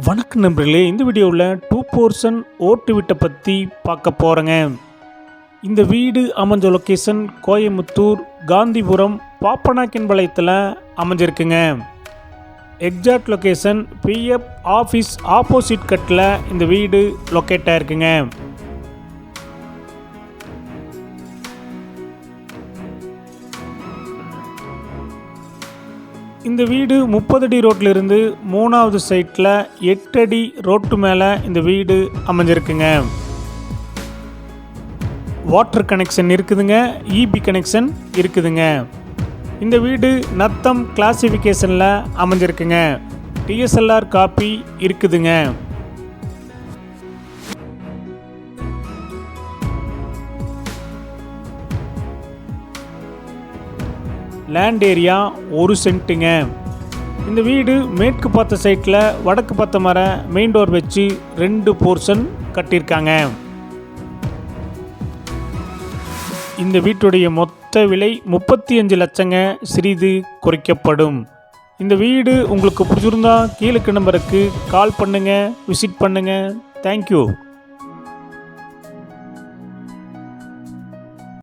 வணக்கம் நண்பர்களே இந்த வீடியோவில் டூ போர்ஷன் ஓட்டு வீட்டை பற்றி பார்க்க போகிறேங்க இந்த வீடு அமைஞ்ச லொக்கேஷன் கோயம்புத்தூர் காந்திபுரம் பாப்பனாக்கின்பாளையத்தில் அமைஞ்சிருக்குங்க. Exact location PF office opposite கட்டில் இந்த வீடு லொக்கேட் ஆயிருக்குங்க. இந்த வீடு முப்பது அடி ரோட்டில் இருந்து மூணாவது சைட்டில் எட்டு அடி ரோட்டு மேலே இந்த வீடு அமைஞ்சிருக்குங்க. வாட்டர் கனெக்ஷன் இருக்குதுங்க இபி கனெக்ஷன் இருக்குதுங்க. இந்த வீடு நத்தம் கிளாசிஃபிகேஷனில் அமைஞ்சிருக்குங்க. டிஎஸ்எல்ஆர் காப்பி இருக்குதுங்க. லேண்ட் ஏரியா ஒரு சென்ட்டுங்க. இந்த வீடு மேற்கு பார்த்த சைட்டில் வடக்கு பார்த்த மர மெயின் டோர் வச்சு ரெண்டு போர்ஷன் கட்டியிருக்காங்க. இந்த வீட்டுடைய மொத்த விலை முப்பத்தி அஞ்சு லட்சங்க சிறிது குறைக்கப்படும். இந்த வீடு உங்களுக்கு பிடிச்சிருந்தா கீழே நம்பருக்கு கால் பண்ணுங்கள் விசிட் பண்ணுங்கள் தேங்க்யூ